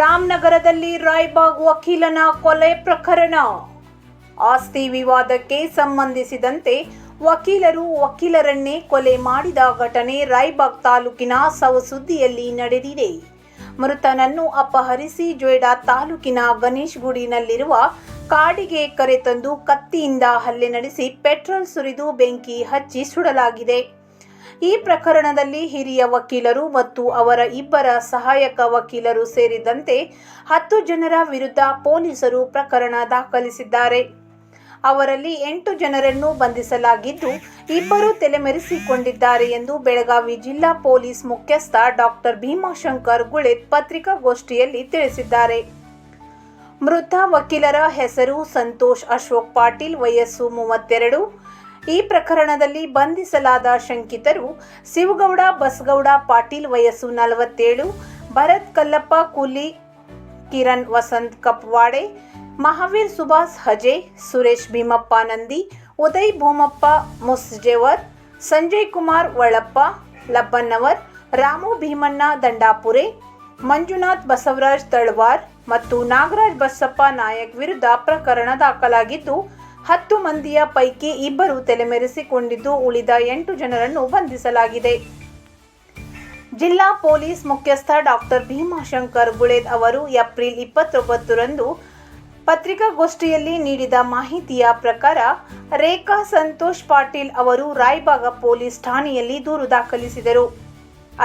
ರಾಮನಗರದಲ್ಲಿ ರಾಯ್ಬಾಗ್ ವಕೀಲನ ಕೊಲೆ ಪ್ರಕರಣ. ಆಸ್ತಿ ವಿವಾದಕ್ಕೆ ಸಂಬಂಧಿಸಿದಂತೆ ವಕೀಲರು ವಕೀಲರನ್ನೇ ಕೊಲೆ ಮಾಡಿದ ಘಟನೆ ರಾಯ್ಬಾಗ್ ತಾಲೂಕಿನ ಸವಸುದ್ದಿಯಲ್ಲಿ ನಡೆದಿದೆ. ಮೃತನನ್ನು ಅಪಹರಿಸಿ ಜೊಯ್ಡಾ ತಾಲೂಕಿನ ಗಣೇಶ್ ಗುಡಿನಲ್ಲಿರುವ ಕಾಡಿಗೆ ಕರೆತಂದು ಕತ್ತಿಯಿಂದ ಹಲ್ಲೆ ನಡೆಸಿ ಪೆಟ್ರೋಲ್ ಸುರಿದು ಬೆಂಕಿ ಹಚ್ಚಿ ಸುಡಲಾಗಿದೆ. ಈ ಪ್ರಕರಣದಲ್ಲಿ ಹಿರಿಯ ವಕೀಲರು ಮತ್ತು ಅವರ ಇಬ್ಬರ ಸಹಾಯಕ ವಕೀಲರು ಸೇರಿದಂತೆ ಹತ್ತು ಜನರ ವಿರುದ್ಧ ಪೊಲೀಸರು ಪ್ರಕರಣ ದಾಖಲಿಸಿದ್ದಾರೆ. ಅವರಲ್ಲಿ ಎಂಟು ಜನರನ್ನು ಬಂಧಿಸಲಾಗಿದ್ದು, ಇಬ್ಬರು ತಲೆಮರೆಸಿಕೊಂಡಿದ್ದಾರೆ ಎಂದು ಬೆಳಗಾವಿ ಜಿಲ್ಲಾ ಪೊಲೀಸ್ ಮುಖ್ಯಸ್ಥ ಡಾಕ್ಟರ್ ಭೀಮಾಶಂಕರ್ ಗುಳೆತ್ ಪತ್ರಿಕಾಗೋಷ್ಠಿಯಲ್ಲಿ ತಿಳಿಸಿದ್ದಾರೆ. ಮೃತ ವಕೀಲರ ಹೆಸರು ಸಂತೋಷ್ ಅಶೋಕ್ ಪಾಟೀಲ್, ವಯಸ್ಸು ಮೂವತ್ತೆರಡು. ಈ ಪ್ರಕರಣದಲ್ಲಿ ಬಂಧಿಸಲಾದ ಶಂಕಿತರು ಶಿವಗೌಡ, ಬಸಗೌಡ, ಪಾಟೀಲ್ ವಯಸ್ಸು ನಲವತ್ತೇಳು, ಭರತ್ ಕಲ್ಲಪ್ಪ, ಕೂಲಿ, ಕಿರಣ್ ವಸಂತ್ ಕಪ್ವಾಡೆ, ಮಹಾವೀರ್ ಸುಭಾಸ್ ಹಜೆ, ಸುರೇಶ್ ಭೀಮಪ್ಪ ನಂದಿ, ಉದಯ್ ಭೂಮಪ್ಪ, ಮುಸ್ಜೇವರ್, ಸಂಜಯ್ ಕುಮಾರ್ ವಳಪ್ಪ ಲಬ್ಬನ್ನವರ್ ರಾಮು ಭೀಮಣ್ಣ ದಂಡಾಪುರೆ, ಮಂಜುನಾಥ್ ಬಸವರಾಜ್ ತಳ್ವಾರ್ ಮತ್ತು ನಾಗರಾಜ್ ಬಸಪ್ಪ ನಾಯಕ್ ವಿರುದ್ಧ ಪ್ರಕರಣ ದಾಖಲಾಗಿದ್ದು ಹತ್ತು ಮಂದಿಯ ಪೈಕಿ ಇಬ್ಬರು ತಲೆಮೆರೆಸಿಕೊಂಡಿದ್ದು ಉಳಿದ ಎಂಟು ಜನರನ್ನು ಬಂಧಿಸಲಾಗಿದೆ. ಜಿಲ್ಲಾ ಪೊಲೀಸ್ ಮುಖ್ಯಸ್ಥ ಡಾಕ್ಟರ್ ಭೀಮಾಶಂಕರ್ ಗುಳೇದ್ ಅವರು ಏಪ್ರಿಲ್ ಇಪ್ಪತ್ತೊಂಬತ್ತರಂದು ಪತ್ರಿಕಾಗೋಷ್ಠಿಯಲ್ಲಿ ನೀಡಿದ ಮಾಹಿತಿಯ ಪ್ರಕಾರ ರೇಖಾ ಸಂತೋಷ್ ಪಾಟೀಲ್ ಅವರು ರಾಯಬಾಗ ಪೊಲೀಸ್ ಠಾಣೆಯಲ್ಲಿ ದೂರು ದಾಖಲಿಸಿದರು.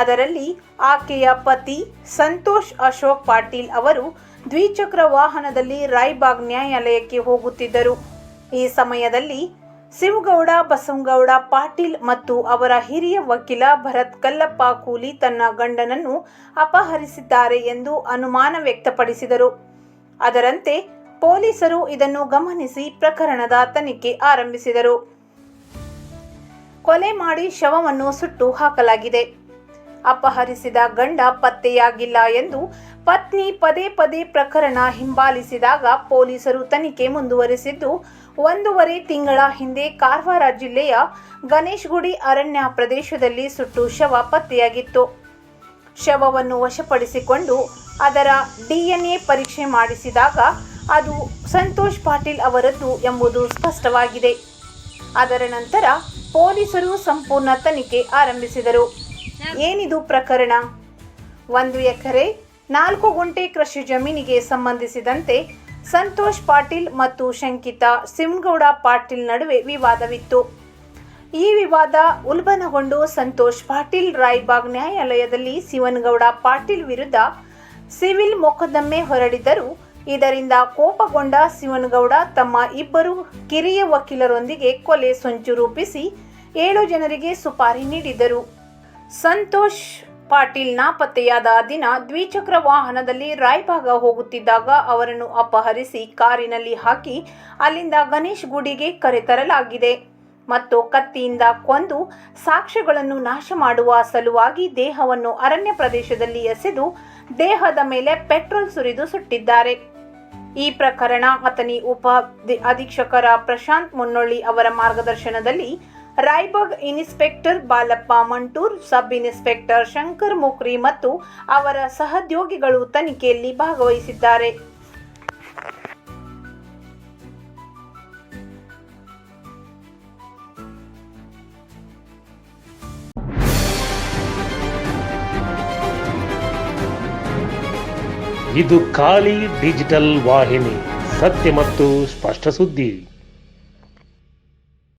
ಅದರಲ್ಲಿ ಆಕೆಯ ಪತಿ ಸಂತೋಷ್ ಅಶೋಕ್ ಪಾಟೀಲ್ ಅವರು ದ್ವಿಚಕ್ರ ವಾಹನದಲ್ಲಿ ರಾಯ್ಬಾಗ್ ನ್ಯಾಯಾಲಯಕ್ಕೆ ಹೋಗುತ್ತಿದ್ದರು. ಈ ಸಮಯದಲ್ಲಿ ಶಿವಗೌಡ, ಬಸವಗೌಡ, ಪಾಟೀಲ್ ಮತ್ತು ಅವರ ಹಿರಿಯ ವಕೀಲ ಭರತ್ ಕಲ್ಲಪ್ಪ ಕೂಲಿ ತನ್ನ ಗಂಡನನ್ನು ಅಪಹರಿಸಿದ್ದಾರೆ ಎಂದು ಅನುಮಾನ ವ್ಯಕ್ತಪಡಿಸಿದರು. ಅದರಂತೆ ಪೊಲೀಸರು ಇದನ್ನು ಗಮನಿಸಿ ಪ್ರಕರಣದ ತನಿಖೆ ಆರಂಭಿಸಿದರು. ಕೊಲೆ ಮಾಡಿ ಶವವನ್ನು ಸುಟ್ಟು ಹಾಕಲಾಗಿದೆ. ಅಪಹರಿಸಿದ ಗಂಡ ಪತ್ತೆಯಾಗಿಲ್ಲ ಎಂದು ಪತ್ನಿ ಪದೇ ಪದೇ ಪ್ರಕರಣ ಹಿಂಬಾಲಿಸಿದಾಗ ಪೊಲೀಸರು ತನಿಖೆ ಮುಂದುವರೆಸಿದ್ದು ಒಂದೂವರೆ ತಿಂಗಳ ಹಿಂದೆ ಕಾರವಾರ ಜಿಲ್ಲೆಯ ಗಣೇಶ್ಗುಡಿ ಅರಣ್ಯ ಪ್ರದೇಶದಲ್ಲಿ ಸುಟ್ಟು ಶವ ಪತ್ತೆಯಾಗಿತ್ತು. ಶವವನ್ನು ವಶಪಡಿಸಿಕೊಂಡು ಅದರ ಡಿಎನ್ಎ ಪರೀಕ್ಷೆ ಮಾಡಿಸಿದಾಗ ಅದು ಸಂತೋಷ್ ಪಾಟೀಲ್ ಅವರದ್ದು ಎಂಬುದು ಸ್ಪಷ್ಟವಾಗಿದೆ. ಅದರ ನಂತರ ಪೊಲೀಸರು ಸಂಪೂರ್ಣ ತನಿಖೆ ಆರಂಭಿಸಿದರು. ಏನಿದು ಪ್ರಕರಣ? ಒಂದು ಎಕರೆ, ನಾಲ್ಕು ಗುಂಟೆ ಕೃಷಿ ಜಮೀನಿಗೆ ಸಂಬಂಧಿಸಿದಂತೆ ಸಂತೋಷ್ ಪಾಟೀಲ್ ಮತ್ತು ಶಂಕಿತ ಸಿಂಗೌಡ ಪಾಟೀಲ್ ನಡುವೆ ವಿವಾದವಿತ್ತು. ಈ ವಿವಾದ ಉಲ್ಬಣಗೊಂಡು ಸಂತೋಷ್ ಪಾಟೀಲ್ ರಾಯ್ಬಾಗ್ ನ್ಯಾಯಾಲಯದಲ್ಲಿ ಶಿವನಗೌಡ ಪಾಟೀಲ್ ವಿರುದ್ಧ ಸಿವಿಲ್ ಮೊಕದ್ದಮೆ ಹೊರಡಿದ್ದರು ಇದರಿಂದ ಕೋಪಗೊಂಡ ಸಿವನ್ಗೌಡ ತಮ್ಮ ಇಬ್ಬರು ಕಿರಿಯ ವಕೀಲರೊಂದಿಗೆ ಕೊಲೆ ಸಂಚು ರೂಪಿಸಿ ಏಳು ಜನರಿಗೆ ಸುಪಾರಿ ನೀಡಿದರು ಸಂತೋಷ್ ಪಾಟೀಲ್ ನಾಪತ್ತೆಯಾದ ದಿನ ದ್ವಿಚಕ್ರ ವಾಹನದಲ್ಲಿ ರಾಯಭಾಗ ಹೋಗುತ್ತಿದ್ದಾಗ ಅವರನ್ನು ಅಪಹರಿಸಿ ಕಾರಿನಲ್ಲಿ ಹಾಕಿ ಅಲ್ಲಿಂದ ಗಣೇಶ್ ಗುಡಿಗೆ ಕರೆತರಲಾಗಿದೆ ಮತ್ತು ಕತ್ತಿಯಿಂದ ಕೊಂದು ಸಾಕ್ಷ್ಯಗಳನ್ನು ನಾಶ ಮಾಡುವ ಸಲುವಾಗಿ ದೇಹವನ್ನು ಅರಣ್ಯ ಪ್ರದೇಶದಲ್ಲಿ ಎಸೆದು ದೇಹದ ಮೇಲೆ ಪೆಟ್ರೋಲ್ ಸುರಿದು ಸುಟ್ಟಿದ್ದಾರೆ. ಈ ಪ್ರಕರಣ ಅತನಿ ಉಪ ಅಧೀಕ್ಷಕರ ಪ್ರಶಾಂತ್ ಮುನ್ನೊಳ್ಳಿ ಅವರ ಮಾರ್ಗದರ್ಶನದಲ್ಲಿ Raibag inspector Balappa Mantur, sub inspector Shankar Mukri ಮತ್ತು ಅವರ ಸಹೋದ್ಯೋಗಿಗಳು ತನಿಖೆಯಲ್ಲಿ ಭಾಗವಹಿಸಿದ್ದಾರೆ. ಇದು ಖಾಲಿ ಡಿಜಿಟಲ್ ವಾಹಿನಿ, ಸತ್ಯ ಮತ್ತು ಸ್ಪಷ್ಟ ಸುದ್ದಿ.